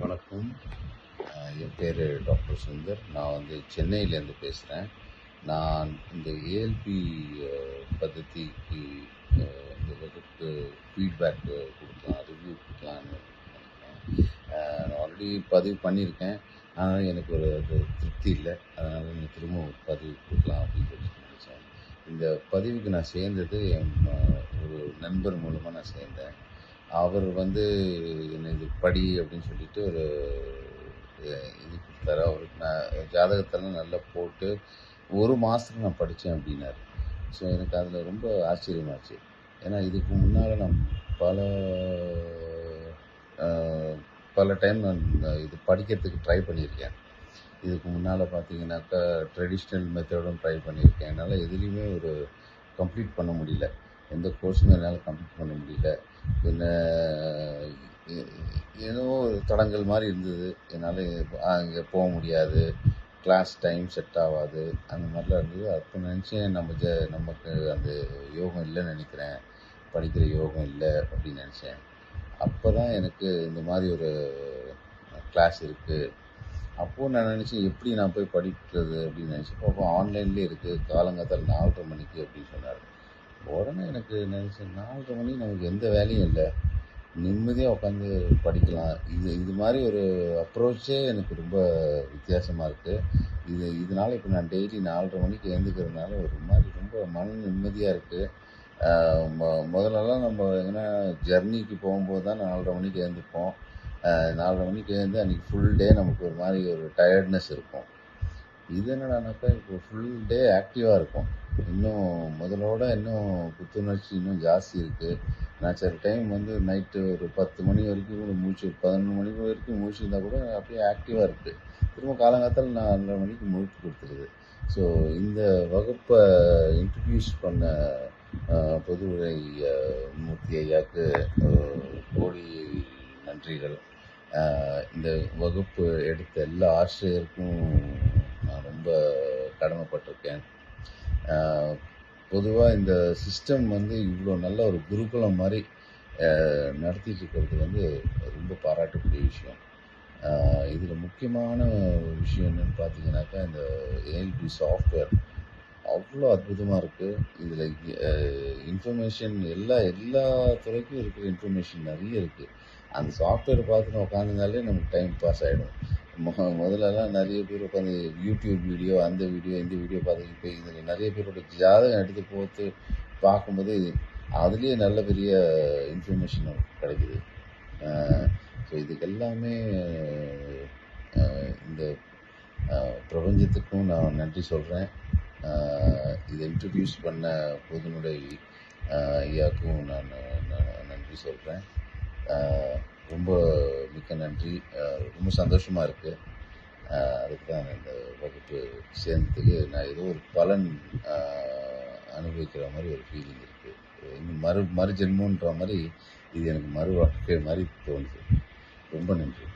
வணக்கம். என் பேர் டாக்டர் சுந்தர். நான் வந்து சென்னையிலேருந்து பேசுகிறேன் நான் இந்த ஏஎல்பி பద్ధதிக்கு இந்த வகுப்பு ஃபீட்பேக் கொடுக்கலாம் ரிவ்யூ கொடுக்கலான்னு நினைக்கிறேன். நான் ஆல்ரெடி பதிவு பண்ணியிருக்கேன். ஆனால் எனக்கு ஒரு திருப்தி இல்லை. அதனால் நான் திரும்ப ஒரு பதிவு கொடுக்கலாம் அப்படின்னு சொல்லி நினச்சேன். இந்த பதிவுக்கு நான் சேர்ந்தது என் ஒரு நண்பர் மூலமாக நான் சேர்ந்தேன். அவர் வந்து என்னை இது படி அப்படின்னு சொல்லிட்டு ஒரு இது கொடுத்தாரு. அவருக்கு நான் ஜாதகத்தெல்லாம் நல்லா போட்டு ஒரு மாதத்துக்கு நான் படித்தேன் அப்படின்னாரு. ஸோ எனக்கு அதில் ரொம்ப ஆச்சரியமாச்சு. ஏன்னா இதுக்கு முன்னால் நான் பல பல டைம் நான் இது படிக்கிறதுக்கு ட்ரை பண்ணியிருக்கேன். இதுக்கு முன்னால் பார்த்தீங்கன்னாக்கா ட்ரெடிஷ்னல் மெத்தடும் ட்ரை பண்ணியிருக்கேன். என்னால் எதுலேயுமே ஒரு கம்ப்ளீட் பண்ண முடியல. எந்த கோர்ஸுமே என்னால் கம்ப்ளீட் பண்ண முடியல. என்ன ஏதோ ஒரு தடங்கல் மாதிரி இருந்தது. என்னால் அங்கே போக முடியாது. கிளாஸ் டைம் செட் ஆகாது. அந்த மாதிரிலாம் இருந்தது. அப்போ நினச்சேன் நம்ம ஜ நமக்கு அந்த யோகம் இல்லைன்னு நினைக்கிறேன். படிக்கிற யோகம் இல்லை அப்படின்னு நினச்சேன். அப்போ தான் எனக்கு இந்த மாதிரி ஒரு கிளாஸ் இருக்குது அப்போது நான் நினச்சேன் எப்படி நான் போய் படிக்கிறது அப்படின்னு நினச்சேன். அப்போ ஆன்லைன்லேயே இருக்குது காலங்காத்தால் நாலரை மணிக்கு அப்படின்னு சொன்னார். உடனே எனக்கு நினச்சேன் நாலரை மணி நமக்கு எந்த வேலையும் இல்லை. நிம்மதியாக உட்காந்து படிக்கலாம். இது இது மாதிரி ஒரு அப்ரோச்சே எனக்கு ரொம்ப வித்தியாசமாக இருக்குது இது இதனால் இப்போ நான் டெய்லி நாலரை மணிக்கு எழுந்துக்கிறதுனால ஒரு மாதிரி ரொம்ப மன நிம்மதியாக இருக்குது மொ முதல்லலாம் நம்ம எங்கன்னா ஜர்னிக்கு போகும்போது தான் நாலரை மணிக்கு எழுந்துப்போம் நாலரை மணிக்கு எழுந்து அன்றைக்கி ஃபுல் டே நமக்கு ஒரு மாதிரி ஒரு டயர்ட்னஸ் இருக்கும். இது என்னடானாக்கா இப்போ ஃபுல் டே ஆக்டிவாக இருக்கும். இன்னும் முதலோட இன்னும் புத்துணர்ச்சி இன்னும் ஜாஸ்தி இருக்குது நான் சில டைம் வந்து நைட்டு ஒரு பத்து மணி வரைக்கும் கூட மூச்சு பதினொன்று மணி வரைக்கும் மூச்சு இருந்தால் கூட அப்படியே ஆக்டிவாக இருக்குது திரும்ப காலங்காலத்தில் நான் அஞ்சரை மணிக்கு முழுத்து கொடுத்துருது. ஸோ இந்த வகுப்பை இன்ட்ரடியூஸ் பண்ண பொது பொதுவுரை மூர்த்தி ஐயாவுக்கு கோடி நன்றிகள். இந்த வகுப்பு எடுத்த எல்லா ஆசிரியருக்கும் நான் ரொம்ப கடமைப்பட்டிருக்கேன். பொதுவாக இந்த சிஸ்டம் வந்து இவ்வளோ நல்ல ஒரு குருகுலம் மாதிரி நடத்திட்டு இருக்கிறது வந்து ரொம்ப பாராட்டக்கூடிய விஷயம். இதில் முக்கியமான ஒரு விஷயம் என்னென்னு பார்த்தீங்கன்னாக்கா இந்த ஏஎல்பி சாஃப்ட்வேர் அவ்வளோ அற்புதமாக இருக்குது இதில் இன்ஃபர்மேஷன் எல்லா எல்லா துறைக்கும் இருக்கிற இன்ஃபர்மேஷன் நிறைய இருக்குது அந்த சாஃப்ட்வேர் பார்த்துன்னு உட்காந்துருந்தாலே நமக்கு டைம் பாஸ் ஆகிடும் முதல்லலாம் நிறைய பேர் உட்காந்து யூடியூப் வீடியோ அந்த வீடியோ இந்த வீடியோ பார்த்து இப்போ இதில் நிறைய பேரோட ஜாதகம் எடுத்து போட்டு பார்க்கும்போது அதுலேயே நல்ல பெரிய இன்ஃபர்மேஷன் கிடைக்குது. ஸோ இதுக்கெல்லாமே இந்த பிரபஞ்சத்துக்கும் நான் நன்றி சொல்கிறேன் இதை இன்ட்ரடியூஸ் பண்ண பொதுநுடை ஐயாக்கும் நான் நன்றி சொல்கிறேன் ரொம்ப மிக்க நன்றி. ரொம்ப சந்தோஷமாக இருக்குது அதுக்கு தான் இந்த வகுப்பு சேர்ந்ததுக்கு நான் ஏதோ ஒரு பலன் அனுபவிக்கிற மாதிரி ஒரு ஃபீலிங் இருக்குது இன்னும் மறு மறு ஜென்மன்ற மாதிரி இது எனக்கு மறு வாழ்க்கை மாதிரி தோணுது. ரொம்ப நன்றி.